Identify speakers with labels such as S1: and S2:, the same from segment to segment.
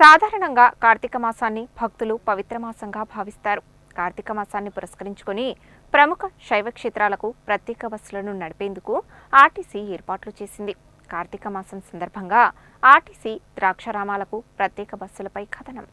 S1: సాధారణంగా కార్తీక మాసాన్ని భక్తులు పవిత్ర మాసంగా భావిస్తారు. కార్తీక మాసాన్ని పురస్కరించుకొని ప్రముఖ శైవ క్షేత్రాలకు ప్రత్యేక బస్సులను నడిపేందుకు ఆర్టీసీ ఏర్పాట్లు చేసింది. కార్తీక మాసం సందర్భంగా ఆర్టీసీ ద్రాక్షారామాలకు ప్రత్యేక బస్సులపై కథనం.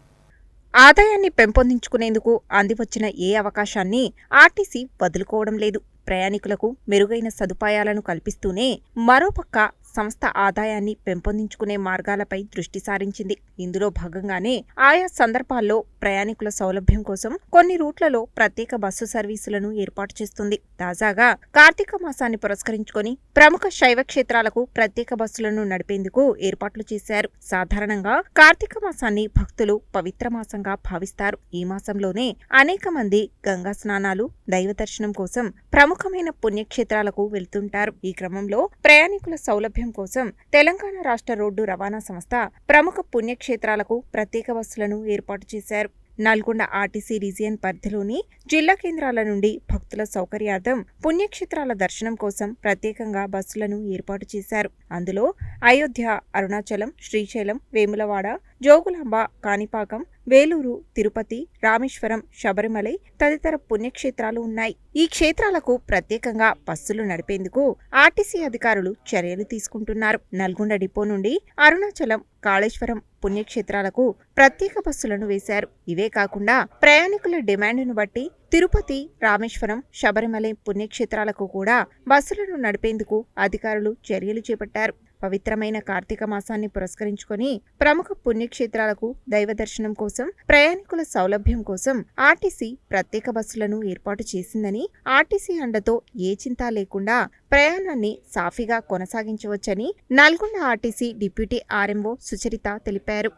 S1: ఆదాయాన్ని పెంపొందించుకునేందుకు అందివచ్చిన ఏ అవకాశాన్ని ఆర్టీసీ వదులుకోవడం లేదు. ప్రయాణికులకు మెరుగైన సదుపాయాలను కల్పిస్తూనే మరోపక్క సంస్థ ఆదాయాన్ని పెంపొందించుకునే మార్గాలపై దృష్టి సారించింది. ఇందులో భాగంగానే ఆయా సందర్భాల్లో ప్రయాణికుల సౌలభ్యం కోసం కొన్ని రూట్లలో ప్రత్యేక బస్సు సర్వీసులను ఏర్పాటు చేస్తుంది. తాజాగా కార్తీక మాసాన్ని పురస్కరించుకొని ప్రముఖ శైవ క్షేత్రాలకు ప్రత్యేక బస్సులను నడిపేందుకు ఏర్పాట్లు చేశారు. సాధారణంగా కార్తీక మాసాన్ని భక్తులు పవిత్ర మాసంగా భావిస్తారు. ఈ మాసంలోనే అనేక మంది గంగా స్నానాలు దైవ దర్శనం కోసం ప్రముఖమైన పుణ్యక్షేత్రాలకు వెళ్తుంటారు. ఈ క్రమంలో ప్రయాణికుల సౌలభ్యం కోసం తెలంగాణ రాష్ట్ర రోడ్డు రవాణా సంస్థ ప్రముఖ పుణ్యక్షేత్రాలకు ప్రత్యేక బస్సులను ఏర్పాటు చేశారు. నల్గొండ ఆర్టీసీ రీజియన్ పరిధిలోని జిల్లా కేంద్రాల నుండి భక్తుల సౌకర్యార్థం పుణ్యక్షేత్రాల దర్శనం కోసం ప్రత్యేకంగా బస్సులను ఏర్పాటు చేశారు. అందులో అయోధ్య అరుణాచలం శ్రీశైలం వేములవాడ జోగులాంబ కాణిపాకం వేలూరు తిరుపతి రామేశ్వరం శబరిమలై తదితర పుణ్యక్షేత్రాలు ఉన్నాయి. ఈ క్షేత్రాలకు ప్రత్యేకంగా బస్సులు నడిపేందుకు ఆర్టీసీ అధికారులు చర్యలు తీసుకుంటున్నారు. నల్గొండ డిపో నుండి అరుణాచలం కాళేశ్వరం పుణ్యక్షేత్రాలకు ప్రత్యేక బస్సులను వేశారు. ఇవే కాకుండా ప్రయాణికుల డిమాండ్ను బట్టి తిరుపతి రామేశ్వరం శబరిమలై పుణ్యక్షేత్రాలకు కూడా బస్సులను నడిపేందుకు అధికారులు చర్యలు చేపట్టారు. పవిత్రమైన కార్తీక మాసాన్ని పురస్కరించుకొని ప్రముఖ పుణ్యక్షేత్రాలకు దైవ దర్శనం కోసం ప్రయాణికుల సౌలభ్యం కోసం ఆర్టీసీ ప్రత్యేక బస్సులను ఏర్పాటు చేసిందని ఆర్టీసీ అండతో ఏ చింత లేకుండా ప్రయాణాన్ని సాఫీగా కొనసాగించవచ్చని Nalgonda RTC deputy RMO Sucharitha తెలిపారు.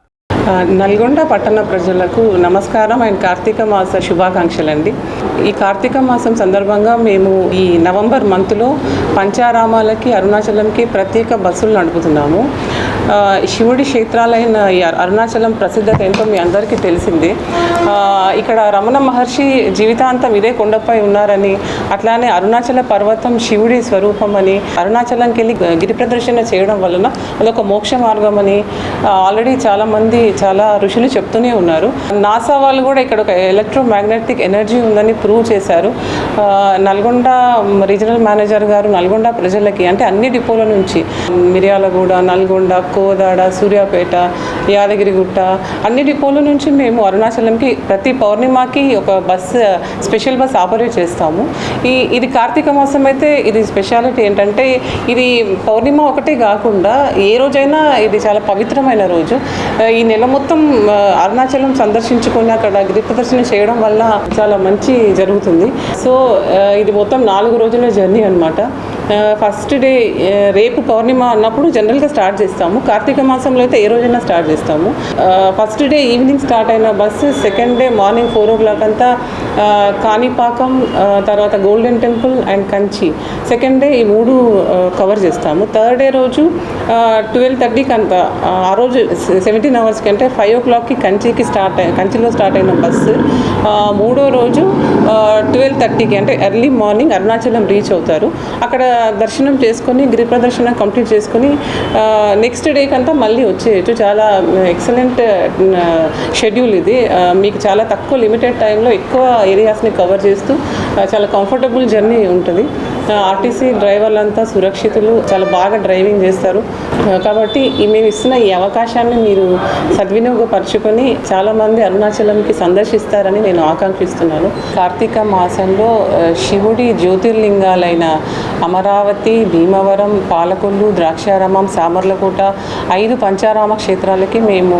S2: నల్గొండ పట్టణ ప్రజలకు నమస్కారం అండ్ కార్తీక మాస శుభాకాంక్షలు అండి ఈ కార్తీక మాసం సందర్భంగా మేము ఈ నవంబర్ మంత్లో పంచారామాలకి అరుణాచలంకి ప్రత్యేక బస్సులు నడుపుతున్నాము. శివుడి క్షేత్రాలైన ఈ అరుణాచలం ప్రసిద్ధత ఏంటో మీ అందరికీ తెలిసిందే. ఇక్కడ రమణ మహర్షి జీవితాంతం ఇదే కొండపై ఉన్నారని అట్లానే అరుణాచల పర్వతం శివుడి స్వరూపం అని అరుణాచలంకి వెళ్ళి గిరి ప్రదర్శన చేయడం వలన అదొక మోక్ష మార్గం అని ఆల్రెడీ చాలామంది చాలా ఋషులు చెప్తూనే ఉన్నారు. నాసా వాళ్ళు కూడా ఇక్కడ ఒక ఎలక్ట్రోమాగ్నెటిక్ ఎనర్జీ ఉందని ప్రూవ్ చేశారు. నల్గొండ రీజనల్ మేనేజర్ గారు నల్గొండ ప్రజలకి అంటే అన్ని డిపోల నుంచి మిర్యాలగూడ నల్గొండ కోదాడ సూర్యాపేట యాదగిరిగుట్ట అన్ని డిపోల నుంచి మేము అరుణాచలంకి ప్రతి పౌర్ణిమకి ఒక బస్ స్పెషల్ బస్ ఆపరేట్ చేస్తాము. ఈ ఇది కార్తీక మాసం అయితే ఇది స్పెషాలిటీ ఏంటంటే ఇది పౌర్ణిమ ఒకటే కాకుండా ఏ రోజైనా ఇది చాలా పవిత్రమైన రోజు. ఈ నెల మొత్తం అరుణాచలం సందర్శించుకొని అక్కడ గిరి ప్రదర్శన చేయడం వల్ల చాలా మంచి జరుగుతుంది. సో ఇది మొత్తం నాలుగు రోజుల జర్నీ అనమాట ఫస్ట్ డే రేపు పౌర్ణిమ అన్నప్పుడు జనరల్గా స్టార్ట్ చేస్తాము. కార్తీక మాసంలో అయితే ఏ రోజైనా స్టార్ట్ చేస్తాము. ఫస్ట్ డే ఈవినింగ్ స్టార్ట్ అయిన bus second day morning four o'clock అంతా కాణిపాకం తర్వాత golden temple and Kanchi second day ఈ మూడు కవర్ చేస్తాము. థర్డ్ డే రోజు ట్వెల్వ్ థర్టీకి అంత ఆ, రోజు సెవెంటీన్ అవర్స్కి అంటే ఫైవ్ ఓ క్లాక్కి కంచికి స్టార్ట్ అయి కంచిలో స్టార్ట్ అయిన బస్సు మూడో రోజు ట్వెల్వ్ థర్టీకి అంటే ఎర్లీ మార్నింగ్ అరుణాచలం రీచ్ అవుతారు. అక్కడ దర్శనం చేసుకొని గిరి ప్రదర్శన కంప్లీట్ చేసుకొని నెక్స్ట్ డేకి అంతా మళ్ళీ వచ్చేయచ్చు. చాలా ఎక్సలెంట్ షెడ్యూల్ ఇది. మీకు చాలా తక్కువ లిమిటెడ్ టైంలో ఎక్కువ ఏరియాస్ని కవర్ చేస్తూ చాలా కంఫర్టబుల్ జర్నీ ఉంటుంది. ఆర్టీసీ డ్రైవర్లంతా సురక్షితులు చాలా బాగా డ్రైవింగ్ చేస్తారు. కాబట్టి మేము ఇస్తున్న ఈ అవకాశాన్ని మీరు సద్వినియోగపరచుకొని చాలామంది అరుణాచలంకి సందర్శిస్తారని నేను ఆకాంక్షిస్తున్నాను. కార్తీక మాసంలో శివుడి జ్యోతిర్లింగాలైన అమరావతి భీమవరం పాలకొల్లు ద్రాక్షారామం సామర్లకోట ఐదు పంచారామ క్షేత్రాలకి మేము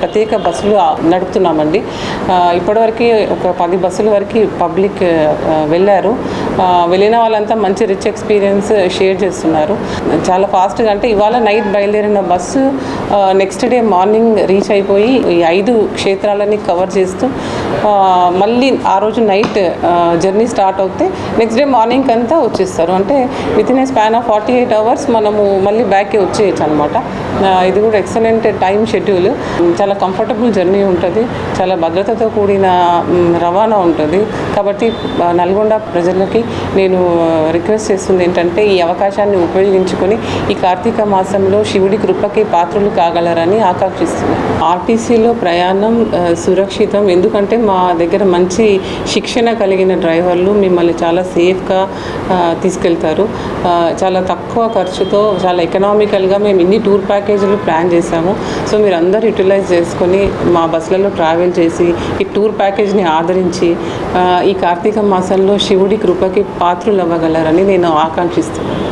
S2: ప్రత్యేక బస్సులు నడుపుతున్నామండి. ఇప్పటివరకు ఒక పది బస్సుల వరకు పబ్లిక్ వెళ్ళారు. వెళ్ళిన వాళ్ళ వాళ్ళంతా మంచి రిచ్ ఎక్స్పీరియన్స్ షేర్ చేస్తున్నారు. చాలా ఫాస్ట్గా అంటే ఇవాళ నైట్ బయలుదేరిన bus next day morning reach అయిపోయి ఈ ఐదు క్షేత్రాలని కవర్ చేస్తూ మళ్ళీ ఆ రోజు నైట్ జర్నీ స్టార్ట్ అవుతే నెక్స్ట్ డే మార్నింగ్ అంతా వచ్చేస్తారు. అంటే within a span of forty eight hours మనము మళ్ళీ బ్యాక్కి వచ్చేయచ్చు అనమాట ఇది కూడా ఎక్సలెంట్ టైం షెడ్యూల్ చాలా కంఫర్టబుల్ జర్నీ ఉంటుంది. చాలా భద్రతతో కూడిన రవాణా ఉంటుంది. కాబట్టి నల్గొండ ప్రజలకి నేను రిక్వెస్ట్ చేస్తుంది ఏంటంటే ఈ అవకాశాన్ని ఉపయోగించుకొని ఈ కార్తీక మాసంలో శివుడి కృపకి పాత్రలు కాగలరని ఆకాంక్షిస్తున్నాను ఆర్టీసీలో ప్రయాణం సురక్షితం. ఎందుకంటే మా దగ్గర మంచి శిక్షణ కలిగిన డ్రైవర్లు మిమ్మల్ని చాలా సేఫ్గా తీసుకెళ్తారు. చాలా తక్కువ ఖర్చుతో చాలా ఎకనామికల్గా మేము ఇన్ని టూర్ ప్యాకేజీలు ప్లాన్ చేశాము. సో మీరు అందరూ యూటిలైజ్ చేసుకొని మా బస్సులలో ట్రావెల్ చేసి ఈ టూర్ ప్యాకేజ్ని ఆదరించి ఈ కార్తీక మాసంలో శివుడి కృపకి పాత్రులు అవ్వగలరని నేను ఆకాంక్షిస్తున్నాను.